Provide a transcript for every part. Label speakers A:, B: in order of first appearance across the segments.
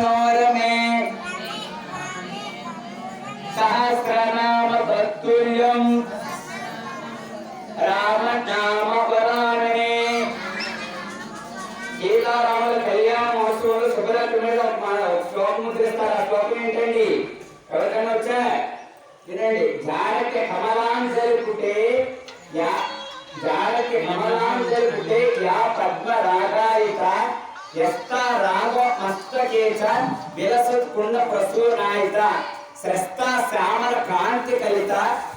A: మనోరమే సహస్రనామ తత్తుల్యం రామనామ వరాననే సీతారాముల కళ్యాణ మహోత్సవంలో శుభరాత్రి మీద మన శ్లోకం ముద్రిస్తారు. ఆ శ్లోకం ఏంటండి? ఎవరికైనా వచ్చా? వినండి. జానకి కమలాన్ని జరుపుటే యా జానకి కమలాన్ జరుపుటే యా పద్మ రాగాయిత ఎస్త రాగ మస్తకేచ విలసత్ కుండ ప్రసూనాయిత స్రస్త శ్యామల కాంతి కలిత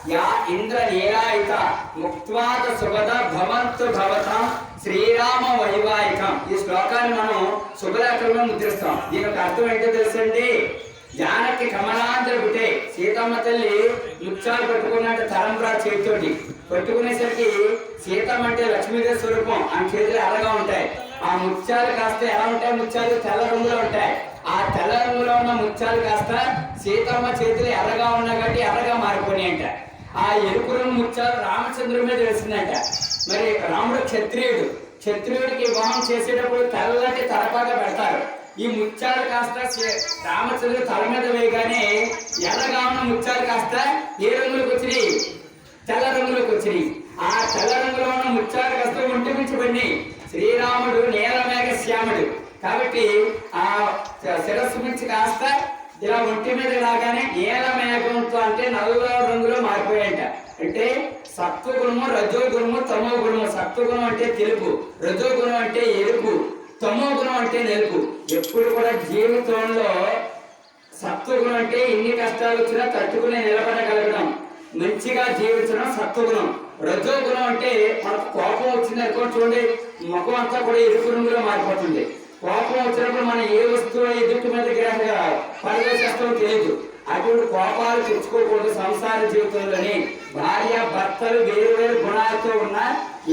A: యా ఇంద్ర నీలాయిత ముక్త్వాద సుభద భవంతు భవతాం శ్రీరామ వైవాహికం. ఈ శ్లోకాన్ని మనం శుభలేఖలో ముద్రిస్తాం. దీని యొక్క అర్థం ఏంటో తెలుసండి? జానకి కమలాంధ్ర బుటే సీతమ్మ తల్లి ముత్యాలు పట్టుకున్నట్టు తలంబ్రా చేతితోటి. పట్టుకునేసరికి సీతమ్మ అంటే లక్ష్మీదేవి స్వరూపం. ఆమె చేతులు ఎర్రగా ఆ ముత్యాలు కాస్త ఎలా ఉంటాయి ముత్యాలు? తెల్ల రంగులో ఉంటాయి. ఆ తెల్ల రంగులో ఉన్న ముత్యాలు కాస్త సీతమ్మ చేతులు ఎర్రగా ఉన్నా కాబట్టి ఎర్రగా మారిపోయినాయంట అంట. ఆ ఎరుపు రంగు ముత్యాలు రామచంద్రుడి మీద వేసిందంట. మరి రాముడు క్షత్రియుడు. క్షత్రియుడికి వివాహం చేసేటప్పుడు తెల్లటి తలపాగా పెడతారు. ఈ ముత్యాలు కాస్త రామచంద్రుడు తల మీద వేయగానే ఎర్రగా ఉన్న ముత్యాలు కాస్త ఏ రంగులకు వచ్చినాయి? తెల్ల రంగులకు వచ్చినాయి. ఆ తెల్ల రంగులో ఉన్న ముత్యాలు కాస్త ఒంటి మించిపడినాయి శ్రీరాముడు నీలమేఘ శ్యాముడు. కాబట్టి ఆ శిరస్సు మించి కాస్త ఇలా ఒంటి మీద లాగానే నీలమేఘంతో అంటే నల్ల రంగులో మారిపోయాయంట. అంటే సత్వగుణము రజోగుణము తమో గుణము సత్వగుణం అంటే తెలుపు రజోగుణం అంటే ఎరుపు తమో గుణం అంటే నెలుపు. ఎప్పుడు కూడా జీవితంలో సత్వగుణం అంటే ఎన్ని కష్టాలు వచ్చినా తట్టుకునే నిలబడగలగడం. మంచిగా జీవించడం సత్వగుణం. రజోగుణం అంటే మనకు కోపం వచ్చింది అనుకోండి చూడండి ముఖం అంతా కూడా ఎరుపు రంగులో మారిపోతుంది. కోపం వచ్చినప్పుడు మనం ఏ వస్తువు ఎదుటి మీద గ్రహంగా పనిచేస్తామో తెలియదు. అటువంటి కోపాలు తెచ్చుకోకూడదు సంసార జీవితంలోని. భార్య భర్తలు వేరు వేరు గుణాలతో ఉన్న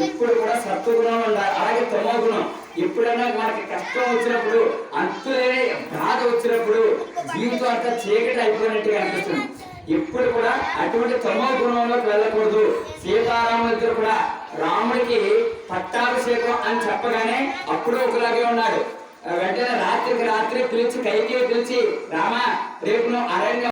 A: ఎప్పుడు కూడా సత్వగుణం ఉండాలి. అలాగే తమో గుణం ఎప్పుడైనా మనకి కష్టం వచ్చినప్పుడు అంతులేని బాధ వచ్చినప్పుడు జీవితం అంతా చీకటి అయిపోయినట్టుగా అనిపిస్తుంది. ఎప్పుడు కూడా అటువంటి తమో గుణంలోకి వెళ్ళకూడదు. సీతారాముల ఇద్దరు కూడా రాముడికి పట్టాభిషేకం అని చెప్పగానే అప్పుడు ఒకలాగే ఉన్నాడు. వెంటనే రాత్రికి రాత్రి పిలిచి కైకి పిలిచి రామా రేపు నువ్వు అరణ్యం